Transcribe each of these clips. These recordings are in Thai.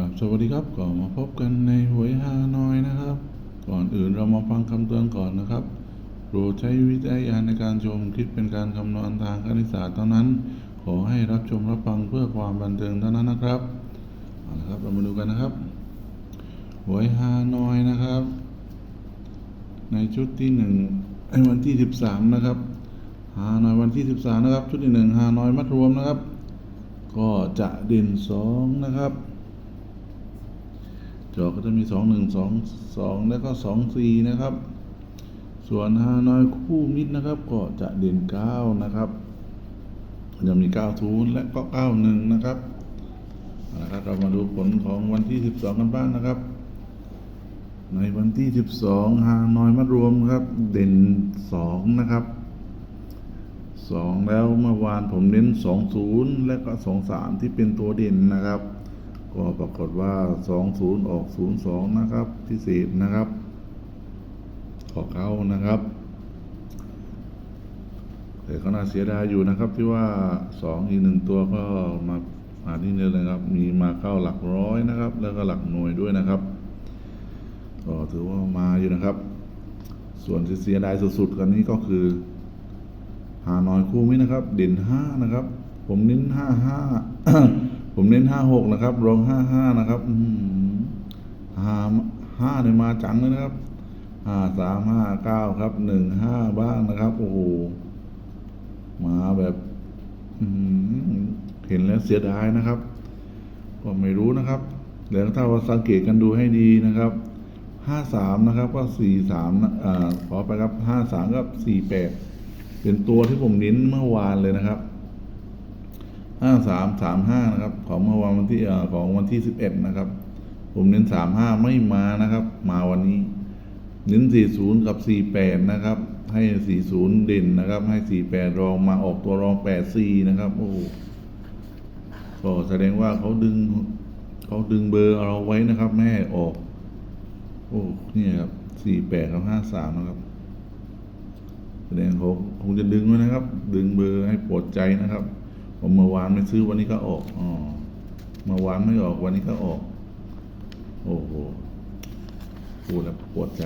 ครับสวัสดีครับก็มาพบกันในหวยฮานอยนะครับ ก่อนอื่นเรามาฟังคำเตือนก่อนนะครับโปรดใช้วิจารณญาณในการชมคลิปเป็นการคำนวณทางคณิตศาสตร์เท่านั้น ขอให้รับชมรับฟังเพื่อความบันเทิงเท่านั้นนะครับเอาละครับเรามาดูกันนะครับหวยฮานอยนะครับ ในชุดที่หนึ่งในวันที่สิบสามนะครับฮานอยวันที่สิบสามนะครับ ชุดที่หนึ่งฮานอยมัดรวมนะครับ ก็จะเด่นสองนะครับ จอก็จะมีสองหนึ่งสองสองแล้วก็สองสี่นะครับ ส่วนฮานอยคู่มิตรนะครับ ก็จะเด่นเก้านะครับจะมีเก้าศูนย์และก็เก้าหนึ่งนะครับเอาละครับ เรามาดูผลของวันที่สิบสองกันบ้างนะครับ ในวันที่สิบสองฮานอยมารวมครับ เด่นสองนะครับสองแล้วเมื่อวานผมเน้นสองศูนย์และก็สองสามที่เป็นตัวเด่นนะครับ ก็ปรากฏว่า20ออก02นะครับพิเศษนะครับขอเข้านะครับแต่ก็น่าเสียดายอยู่นะครับ ที่ว่า2อีกหนึ่งตัวก็มามาที่นี่เลยครับ มีมาเข้าหลักร้อยนะครับ แล้วก็หลักหน่วยด้วยนะครับก็ถือว่ามาอยู่นะครับ ส่วนที่เสียดายสุดๆกันนี้ก็คือ หาหน้อยคู่มินะครับ เด่นห้านะครับ ผมเน้นห้าห้า ผมเน้นห้าหกนะครับรองห้าห้านะครับอืมห้าห้าเนี่ยมาจังเลยนะครับห้าสามห้าเก้าครับหนึ่งห้าบ้างนะครับ โอ้โหมาแบบอืมเห็นแล้วเสียดายนะครับ ก็ไม่รู้นะครับเดี๋ยวถ้าว่าสังเกตกันดูให้ดีนะครับห้าสามนะครับก็สี่สามอ่าขอไปครับห้าสามกับสี่แปดเป็นตัวที่ผมเน้นเมื่อวานเลยนะครับ ห้าสามสามห้านะครับ ของเมื่อวานวันที่ของวันที่สิบเอ็ดนะครับ ผมเน้นสามห้าไม่มานะครับ มาวันนี้ เน้นสี่ศูนย์กับสี่แปดนะครับ ให้สี่ศูนย์เด่นนะครับ ให้สี่แปดรองมาออกตัวรองแปดสี่นะครับ โอ้โหก็แสดงว่าเขาดึงเขาดึงเบอร์เราไว้นะครับไม่ออก โอ้เนี่ยครับสี่แปดกับห้าสามนะครับแสดงเขาคงจะดึงไว้นะครับ ดึงเบอร์ให้ปวดใจนะครับ ผมเมื่อวานไม่ซื้อวันนี้ก็ออกอ๋อเมื่อวานไม่ออกวันนี้ก็ออก โอ้โหพูดแล้วปวดใจ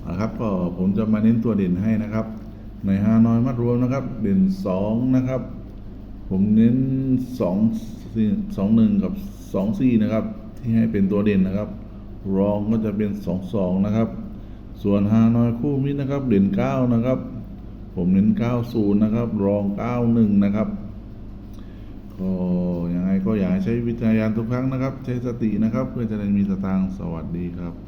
เอาละครับก็ผมจะมาเน้นตัวเด่นให้นะครับ ในฮานอยมัดรวมนะครับ เด่นสองนะครับ ผมเน้นสองสองหนึ่งกับสองสี่นะครับ ที่ให้เป็นตัวเด่นนะครับ รองก็จะเป็นสองสองนะครับ ส่วนฮานอยคู่มิตรนะครับ เด่นเก้านะครับ ผมเน้นเก้าศูนย์นะครับ รองเก้าหนึ่งนะครับก็ยังไงก็อยากให้ใช้วิจารณญาณทุกครั้งนะครับ ใช้สตินะครับ เพื่อจะได้มีสตางค์สวัสดีครับ